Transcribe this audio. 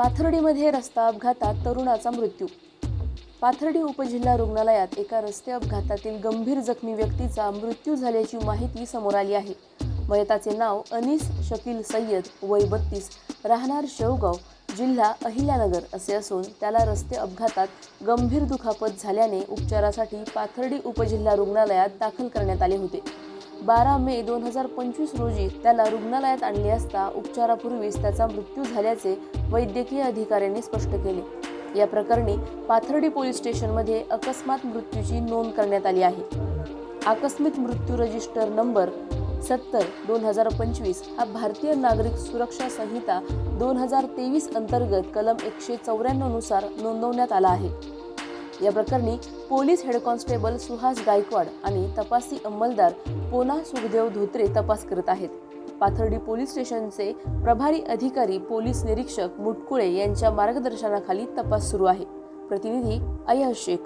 पाथर्डीमध्ये रस्ता अपघातात तरुणाचा मृत्यू. पाथर्डी उपजिल्हा रुग्णालयात एका रस्ते अपघातातील गंभीर जखमी व्यक्तीचा मृत्यू झाल्याची माहिती समोर आली आहे. मयताचे नाव अनीस शकील सय्यद वय बत्तीस राहणार शेवगाव जिल्हा अहिल्यानगर असे असून त्याला रस्ते अपघातात गंभीर दुखापत झाल्याने उपचारासाठी पाथर्डी उपजिल्हा रुग्णालयात दाखल करण्यात आले होते. बारा मे दोन हजार पंचवीस रोजी त्याला रुग्णालयात आणले असता उपचारापूर्वीच त्याचा मृत्यू झाल्याचे वैद्यकीय अधिकाऱ्यांनी स्पष्ट केले. या प्रकरणी पाथर्डी पोलीस स्टेशनमध्ये अकस्मात मृत्यूची नोंद करण्यात आली आहे. आकस्मिक मृत्यू रजिस्टर नंबर सत्तर दोन हजार पंचवीस हा भारतीय नागरिक सुरक्षा संहिता दोन हजार तेवीस अंतर्गत कलम एकशे चौऱ्याण्णवनुसार नोंदवण्यात आला आहे. या प्रकरणी police head constable Suhas Gaikwad आणि तपासी अंमलदार पोना सुखदेव धोत्रे तपास करत आहेत. पाथर्डी पोलीस स्टेशनचे प्रभारी अधिकारी पोलीस निरीक्षक मुटकुळे यांच्या मार्गदर्शनाखाली तपास सुरू आहे. प्रतिनिधी अय्यज शेख.